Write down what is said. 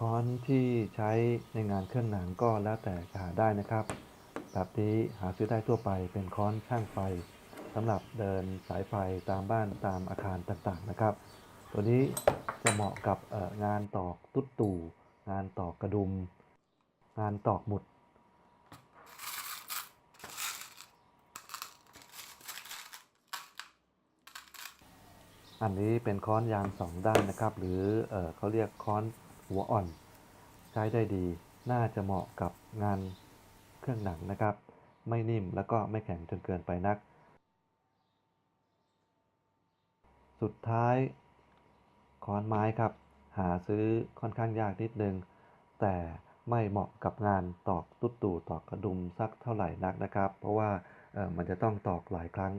ค้อนที่ใช้ในงานเครื่องหนังก็แล้วแต่จะหาได้นะครับแบบนี้หาซื้อได้ทั่วไปเป็นค้อนช่างไฟสำหรับเดินสายไฟตามบ้านตามอาคารต่างๆนะครับ ตัวนี้จะเหมาะกับงานตอกตุ๊ดตู่ งานตอกกระดุม งานตอกหมุด อันนี้เป็นค้อนยางสองด้านนะครับ หรือเออเขาเรียกค้อน หัวอ่อน ใช้ได้ดีน่าจะเหมาะกับงานเครื่องหนังนะครับ ไม่นิ่มแล้วก็ไม่แข็งจนเกินไปนัก สุดท้ายค้อนไม้ครับ หาซื้อค่อนข้างยากนิดนึง แต่ไม่เหมาะกับงานตอกตุ๊ดตู่ตอกกระดุมสักเท่าไหร่นักนะครับ เพราะว่ามันจะต้องตอกหลายครั้ง